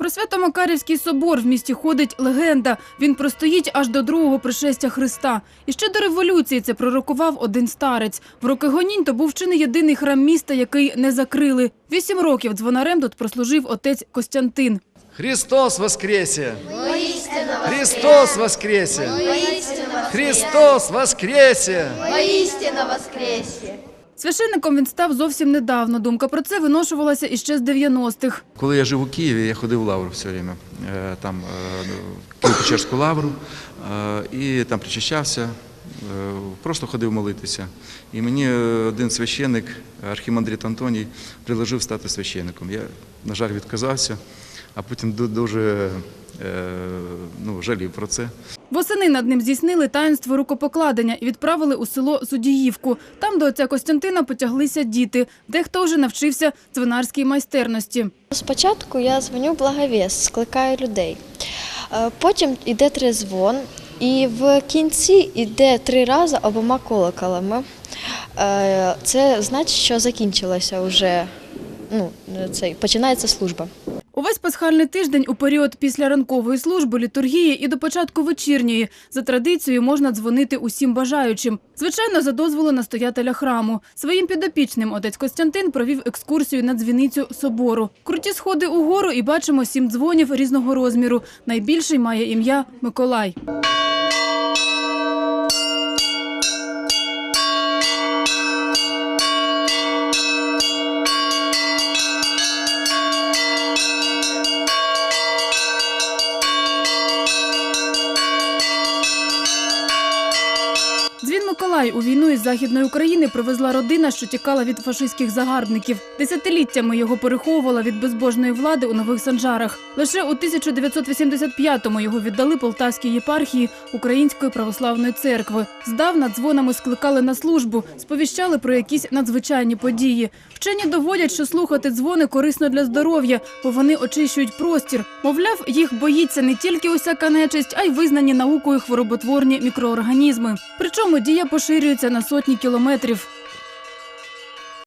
Про Свято-Макарівський собор в місті ходить легенда. Він простоїть аж до другого пришестя Христа. І ще до революції це пророкував один старець. В роки гонінь то був чи не єдиний храм міста, який не закрили. Вісім років дзвонарем тут прослужив отець Костянтин. Христос воскресе! Христос воскресе! Христос воскресе! Воістину воскресе! Священником він став зовсім недавно. Думка про це виношувалася іще з 90-х. Коли я жив у Києві, я ходив в лавру все время. Е, Там е, Києво-Печерську лавру е, і там причащався, просто ходив молитися. І мені один священник, архімандрит Антоній, предложив стати священником. Я, на жаль, відказався, а потім дуже ну, жалів про це. Восени над ним здійснили таїнство рукопокладення і відправили у село Судіївку. Там до отця Костянтина потяглися діти. Дехто вже навчився цвинарській майстерності. Спочатку я дзвоню в благовіст, скликаю людей. Е, Потім йде трезвон, і в кінці йде три рази обома колоколами. Е, Це значить, що закінчилася вже ну, цей, починається служба. Увесь пасхальний тиждень у період після ранкової служби, літургії і до початку вечірньої. За традицією можна дзвонити усім бажаючим. Звичайно, за дозволу настоятеля храму. Своїм підопічним отець Костянтин провів екскурсію на дзвіницю собору. Круті сходи угору і бачимо сім дзвонів різного розміру. Найбільший має ім'я Миколай. Миколай у війну із Західної України привезла родина, що тікала від фашистських загарбників. Десятиліттями його переховувала від безбожної влади у Нових Санжарах. Лише у 1985-му його віддали Полтавській єпархії Української православної церкви. Здавна дзвонами скликали на службу, сповіщали про якісь надзвичайні події. Вчені доводять, що слухати дзвони корисно для здоров'я, бо вони очищують простір. Мовляв, їх боїться не тільки усяка нечисть, а й визнані наукою хвороботворні мікроорганізми. Причому дія поширюється на сотні кілометрів.